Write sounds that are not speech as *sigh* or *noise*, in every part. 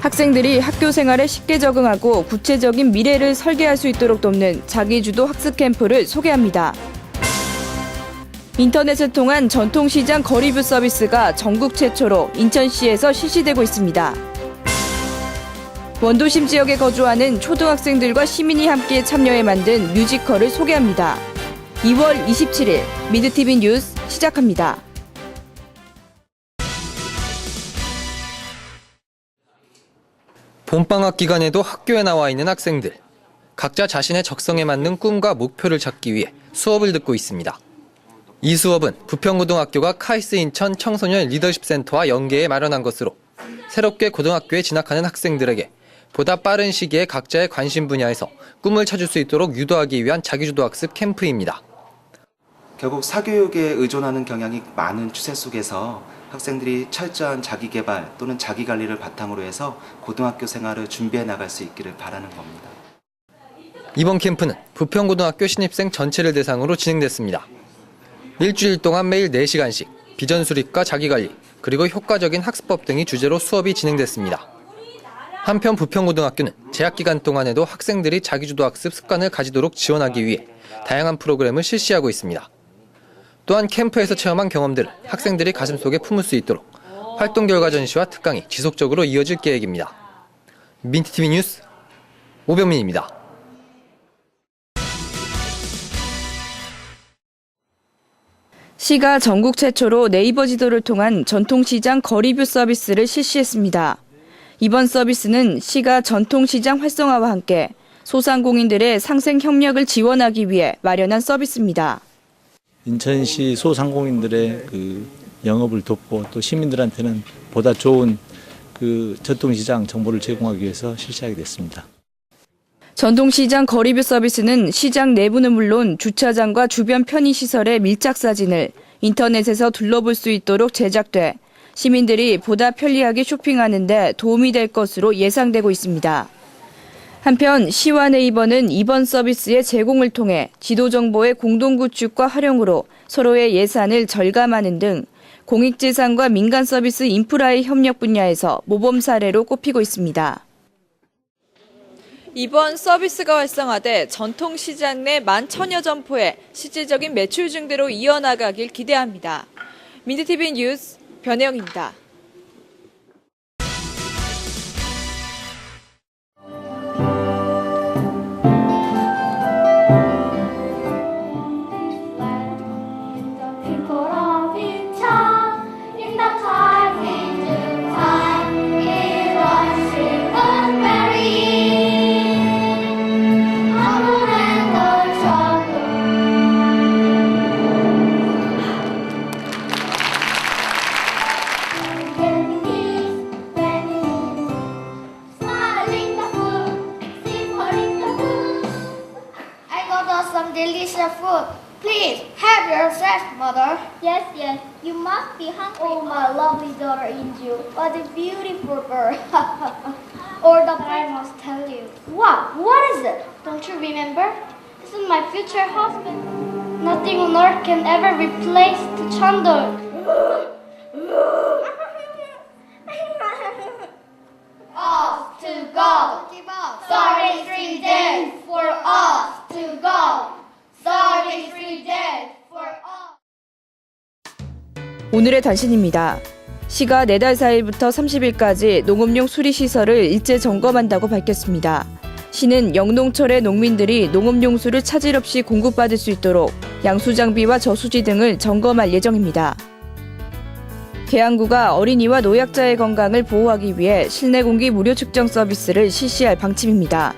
학생들이 학교 생활에 쉽게 적응하고 구체적인 미래를 설계할 수 있도록 돕는 자기주도 학습 캠프를 소개합니다. 인터넷을 통한 전통시장 거리뷰 서비스가 전국 최초로 인천시에서 실시되고 있습니다. 원도심 지역에 거주하는 초등학생들과 시민이 함께 참여해 만든 뮤지컬을 소개합니다. 2월 27일 미드TV 뉴스 시작합니다. 봄방학 기간에도 학교에 나와 있는 학생들. 각자 자신의 적성에 맞는 꿈과 목표를 찾기 위해 수업을 듣고 있습니다. 이 수업은 부평고등학교가 카이스 인천 청소년 리더십 센터와 연계해 마련한 것으로 새롭게 고등학교에 진학하는 학생들에게 보다 빠른 시기에 각자의 관심 분야에서 꿈을 찾을 수 있도록 유도하기 위한 자기주도 학습 캠프입니다. 결국 사교육에 의존하는 경향이 많은 추세 속에서 학생들이 철저한 자기 개발 또는 자기 관리를 바탕으로 해서 고등학교 생활을 준비해 나갈 수 있기를 바라는 겁니다. 이번 캠프는 부평고등학교 신입생 전체를 대상으로 진행됐습니다. 일주일 동안 매일 4시간씩 비전 수립과 자기관리, 그리고 효과적인 학습법 등이 주제로 수업이 진행됐습니다. 한편 부평고등학교는 재학 기간 동안에도 학생들이 자기주도 학습 습관을 가지도록 지원하기 위해 다양한 프로그램을 실시하고 있습니다. 또한 캠프에서 체험한 경험들을 학생들이 가슴속에 품을 수 있도록 활동 결과 전시와 특강이 지속적으로 이어질 계획입니다. 민트TV 뉴스 오병민입니다. 시가 전국 최초로 네이버 지도를 통한 전통시장 거리뷰 서비스를 실시했습니다. 이번 서비스는 시가 전통시장 활성화와 함께 소상공인들의 상생 협력을 지원하기 위해 마련한 서비스입니다. 인천시 소상공인들의 그 영업을 돕고 또 시민들한테는 보다 좋은 그 전통시장 정보를 제공하기 위해서 실시하게 됐습니다. 전통시장 거리뷰 서비스는 시장 내부는 물론 주차장과 주변 편의시설의 밀착 사진을 인터넷에서 둘러볼 수 있도록 제작돼 시민들이 보다 편리하게 쇼핑하는 데 도움이 될 것으로 예상되고 있습니다. 한편 시와 네이버는 이번 서비스의 제공을 통해 지도 정보의 공동 구축과 활용으로 서로의 예산을 절감하는 등 공익재산과 민간 서비스 인프라의 협력 분야에서 모범 사례로 꼽히고 있습니다. 이번 서비스가 활성화돼 전통 시장 내만 천여 점포의 실질적인 매출 증대로 이어나가길 기대합니다. 민드TV 뉴스 변혜영입니다. Us some food. Please have yourself, mother. Yes, yes. You must be hungry. Oh, my lovely daughter Inju. What a beautiful bird. *laughs* or the I must tell you. What? What is it? Don't you remember? This is my future husband. Nothing on earth can ever replace the Chandor. 오늘의 단신입니다. 시가 내달 4일부터 30일까지 농업용 수리시설을 일제 점검한다고 밝혔습니다. 시는 영농철의 농민들이 농업용수를 차질 없이 공급받을 수 있도록 양수 장비와 저수지 등을 점검할 예정입니다. 계양구가 어린이와 노약자의 건강을 보호하기 위해 실내 공기 무료 측정 서비스를 실시할 방침입니다.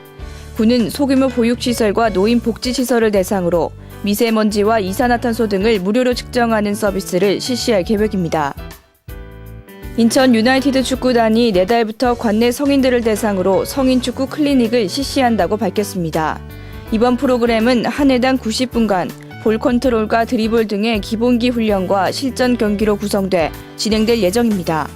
구는 소규모 보육시설과 노인 복지시설을 대상으로 미세먼지와 이산화탄소 등을 무료로 측정하는 서비스를 실시할 계획입니다. 인천 유나이티드 축구단이 내달부터 관내 성인들을 대상으로 성인 축구 클리닉을 실시한다고 밝혔습니다. 이번 프로그램은 한 해당 90분간 볼 컨트롤과 드리블 등의 기본기 훈련과 실전 경기로 구성돼 진행될 예정입니다.